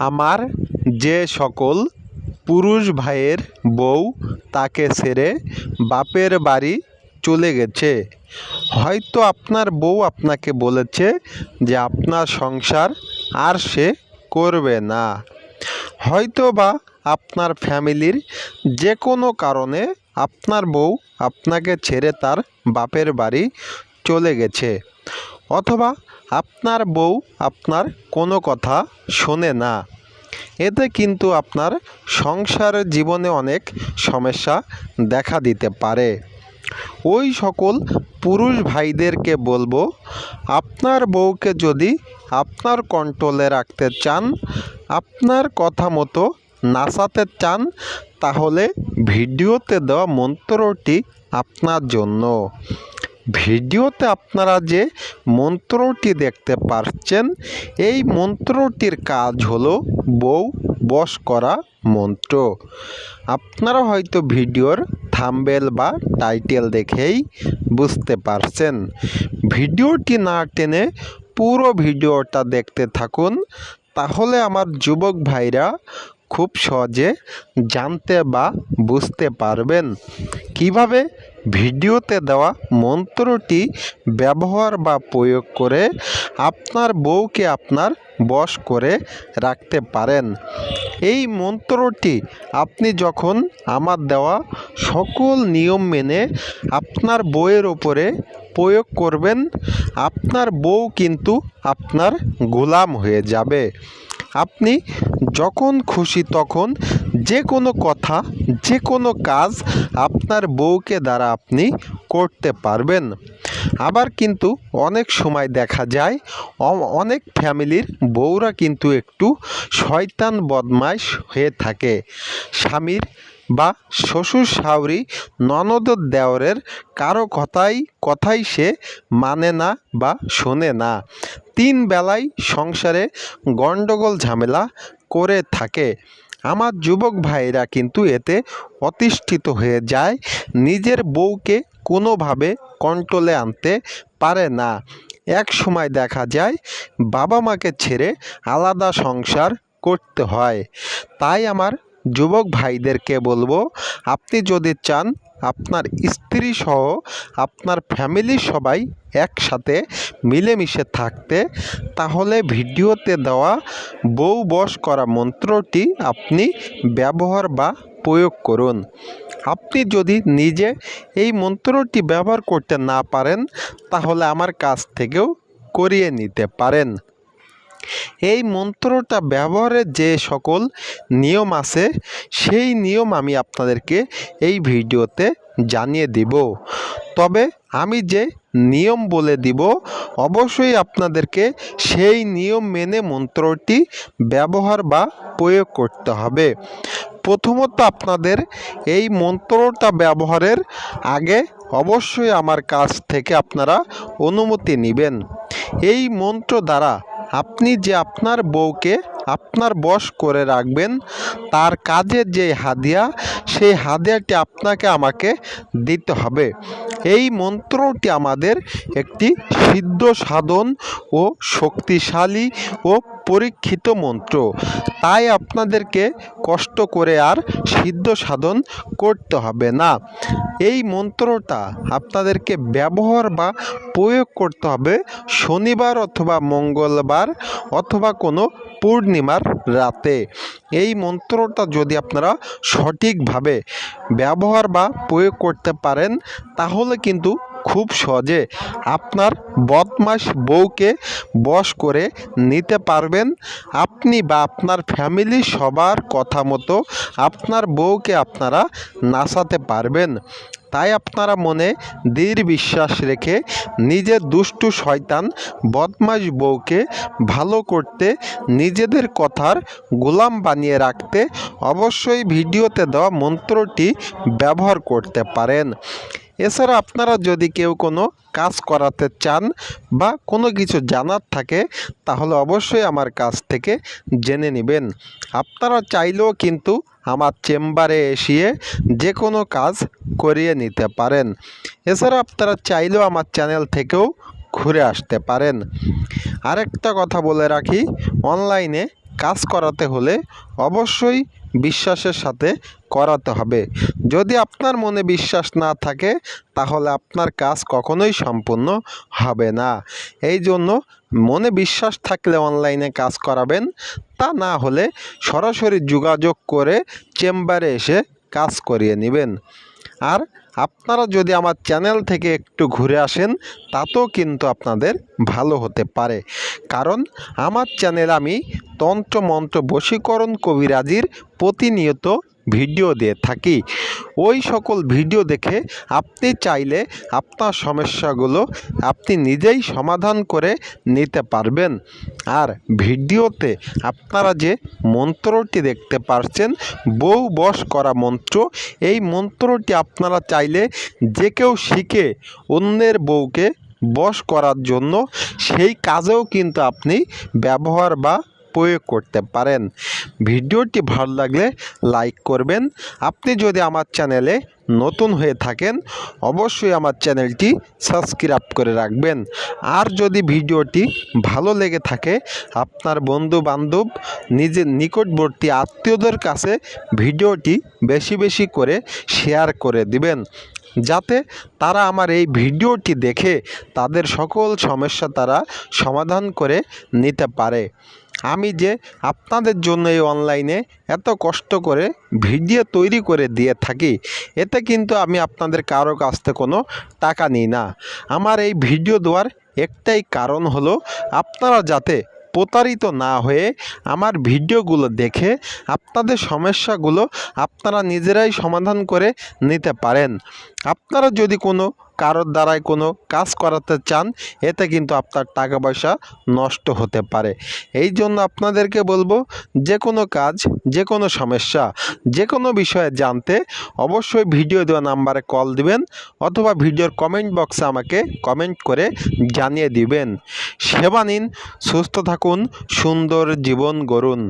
আমার যে সকল পুরুষ ভাইয়ের বউ তাকে ছেড়ে বাপের বাড়ি চলে গেছে। হয়তো আপনার বউ আপনাকে বলেছে যে আপনার সংসার আর সে করবে না। হয়তো বা আপনার ফ্যামিলির যে কোনো কারণে আপনার বউ আপনাকে ছেড়ে তার বাপের বাড়ি চলে গেছে। অথবা আপনার বউ আপনার কোনো কথা শোনে না। এতে কিন্তু আপনার সংসারের জীবনে অনেক সমস্যা দেখা দিতে পারে। ওই সকল পুরুষ ভাইদেরকে বলব, আপনার বউকে যদি আপনার কন্ট্রোলে রাখতে চান, আপনার কথা মতো নাচাতে চান, তাহলে ভিডিওতে দেওয়া মন্ত্রটি আপনার জন্য। ভিডিওতে আপনারা যে মন্ত্রটি দেখতে পাচ্ছেন এই মন্ত্রটির কাজ হলো বউ বশ করা মন্ত্র। আপনারা হয়তো ভিডিওর থাম্বেল বা টাইটেল দেখেই বুঝতে পারছেন। ভিডিওটি না টেনে পুরো ভিডিওটা দেখতে থাকুন, তাহলে আমার যুবক ভাইরা খুব সহজে জানতে বা বুঝতে পারবেন। কীভাবে ভিডিওতে দেওয়া মন্ত্রটি ব্যবহার বা প্রয়োগ করে আপনার বউকে আপনার বশ করে রাখতে পারেন? এই মন্ত্রটি আপনি যখন আমার দেওয়া সকল নিয়ম মেনে আপনার বউয়ের ওপরে প্রয়োগ করবেন, আপনার বউ কিন্তু আপনার গোলাম হয়ে যাবে। আপনি যখন খুশি তখন যে কোনো কথা, যে কোনো কাজ আপনার বউকে দ্বারা আপনি করতে পারবেন। আবার কিন্তু অনেক সময় দেখা যায় অনেক ফ্যামিলির বউরা কিন্তু একটু শয়তান বদমাইশ হয়ে থাকে। স্বামীর বা শ্বশুর শাউরি ননদ দেওরের কারও কথাই কথাই সে মানে না বা শোনে না। তিন বেলায় সংসারে গণ্ডগোল ঝামেলা করে থাকে। আমার যুবক ভাইরা কিন্তু এতে অতিষ্ঠিত হয়ে যায়। নিজের বউকে কোনোভাবে কন্ট্রোলে আনতে পারে না। এক সময় দেখা যায় বাবা মাকে ছেড়ে আলাদা সংসার করতে হয়। তাই আমার যুবক ভাইদেরকে বলব, আপনি যদি চান আপনার স্ত্রী সহ আপনার ফ্যামিলির সবাই একসাথে মিলেমিশে থাকতে, তাহলে ভিডিওতে দেওয়া বউ বশ করা মন্ত্রটি আপনি ব্যবহার বা প্রয়োগ করুন। আপনি যদি নিজে এই মন্ত্রটি ব্যবহার করতে না পারেন, তাহলে আমার কাছ থেকেও করিয়ে নিতে পারেন। এই মন্ত্রটা ব্যবহারের যে সকল নিয়ম আছে, সেই নিয়ম আমি আপনাদেরকে এই ভিডিওতে জানিয়ে দিব। তবে আমি যে নিয়ম বলে দিব, অবশ্যই আপনাদেরকে সেই নিয়ম মেনে মন্ত্রটি ব্যবহার বা প্রয়োগ করতে হবে। প্রথমত আপনাদের এই মন্ত্রটা ব্যবহারের আগে অবশ্যই আমার কাছ থেকে আপনারা অনুমতি নেবেন। এই মন্ত্র দ্বারা আপনি যে আপনার বউকে আপনার বশ করে রাখবেন, তার কাজের যে হাদিয়া, সেই হাদিয়াটি আপনাকে আমাকে দিতে হবে। এই মন্ত্রটি আমাদের একটি সিদ্ধ সাধন ও শক্তিশালী ও পরীক্ষিত মন্ত্র। তাই আপনাদেরকে কষ্ট করে আর সিদ্ধ সাধন করতে হবে না। এই মন্ত্রটা আপনাদেরকে ব্যবহার বা প্রয়োগ করতে হবে শনিবার অথবা মঙ্গলবার অথবা কোনো পূর্ণিমার রাতে। এই মন্ত্রটা যদি আপনারা সঠিকভাবে ব্যবহার বা প্রয়োগ করতে পারেন, তাহলে কিন্তু খুব সহজে আপনার বদমাস বউকে বশ করে নিতে পারবেন। আপনি বা আপনার ফ্যামিলি সবার কথা মতো আপনার বউকে আপনারা নাচাতে পারবেন। তাই আপনারা মনে দৃঢ় বিশ্বাস রেখে নিজের দুষ্টু শয়তান বদমাস বউকে ভালো করতে নিজেদের কথার গোলাম বানিয়ে রাখতে অবশ্যই ভিডিওতে দেওয়া মন্ত্রটি ব্যবহার করতে পারেন। এছাড়া আপনারা যদি কেউ কোনো কাজ করাতে চান বা কোনো কিছু জানার থাকে, তাহলে অবশ্যই আমার কাছ থেকে জেনে নেবেন। আপনারা চাইলেও কিন্তু আমার চেম্বারে এসিয়ে যে কোনো কাজ করিয়ে নিতে পারেন। এছাড়া আপনারা চাইলেও আমার চ্যানেল থেকেও ঘুরে আসতে পারেন। আরেকটা কথা বলে রাখি, অনলাইনে কাজ করাতে হলে অবশ্যই বিশ্বাসের সাথে করাতে হবে। যদি আপনার মনে বিশ্বাস না থাকে, তাহলে আপনার কাজ কখনোই সম্পূর্ণ হবে না। এই জন্য মনে বিশ্বাস থাকলে অনলাইনে কাজ করাবেন, তা না হলে সরাসরি যোগাযোগ করে চেম্বারে এসে কাজ করিয়ে নেবেন। আর আপনারা যদি আমার চ্যানেল থেকে একটু ঘুরে আসেন, তাতেও কিন্তু আপনাদের ভালো হতে পারে। কারণ আমার চ্যানেল আমি তন্ত্র মন্ত্র বশীকরণ কবিরাজির প্রতিনিয়ত ভিডিও দিয়ে থাকি। ওই সকল ভিডিও দেখে আপনি চাইলে আপনার সমস্যাগুলো আপনি নিজেই সমাধান করে নিতে পারবেন। আর ভিডিওতে আপনারা যে মন্ত্রটি দেখতে পারছেন, বউ বশ করা মন্ত্র, এই মন্ত্রটি আপনারা চাইলে যে কেউ শিখে অন্যের বউকে বশ করার জন্য, সেই কাজেও কিন্তু আপনি ব্যবহার বা প্রয়োগ করতে পারেন। ভিডিওটি ভালো লাগলে লাইক করবেন। আপনি যদি আমার চ্যানেলে নতুন হয়ে থাকেন, অবশ্যই আমার চ্যানেলটি সাবস্ক্রাইব করে রাখবেন। আর যদি ভিডিওটি ভালো লেগে থাকে, আপনার বন্ধু বান্ধব নিজের নিকটবর্তী আত্মীয়দের কাছে ভিডিওটি বেশি বেশি করে শেয়ার করে দিবেন। যাতে তারা আমার এই ভিডিওটি দেখে তাদের সকল সমস্যা তারা সমাধান করে নিতে পারে। আমি যে আপনাদের জন্য এই অনলাইনে এত কষ্ট করে ভিডিও তৈরি করে দিয়ে থাকি, এতে কিন্তু আমি আপনাদের কারও কাছ থেকে কোনো টাকা নিই না। আমার এই ভিডিও দেওয়ার একটাই কারণ হলো, আপনারা যাতে প্রতারিত না হয়ে আমার ভিডিওগুলো দেখে আপনাদের সমস্যাগুলো আপনারা নিজেরাই সমাধান করে নিতে পারেন। আপনারা যদি কোনো কারোর দ্বারাই কোনো কাজ করাতে চান, এতে কিন্তু আপনার টাকা পয়সা নষ্ট হতে পারে। এই জন্য আপনাদেরকে বলব যে কোনো কাজ যে কোনো সমস্যা যে কোনো বিষয়ে জানতে অবশ্যই ভিডিও দেওয়া নাম্বারে কল দিবেন অথবা ভিডিওর কমেন্ট বক্সে আমাকে কমেন্ট করে জানিয়ে দিবেন। সেবা নিন, সুস্থ থাকুন, সুন্দর জীবন গড়ুন।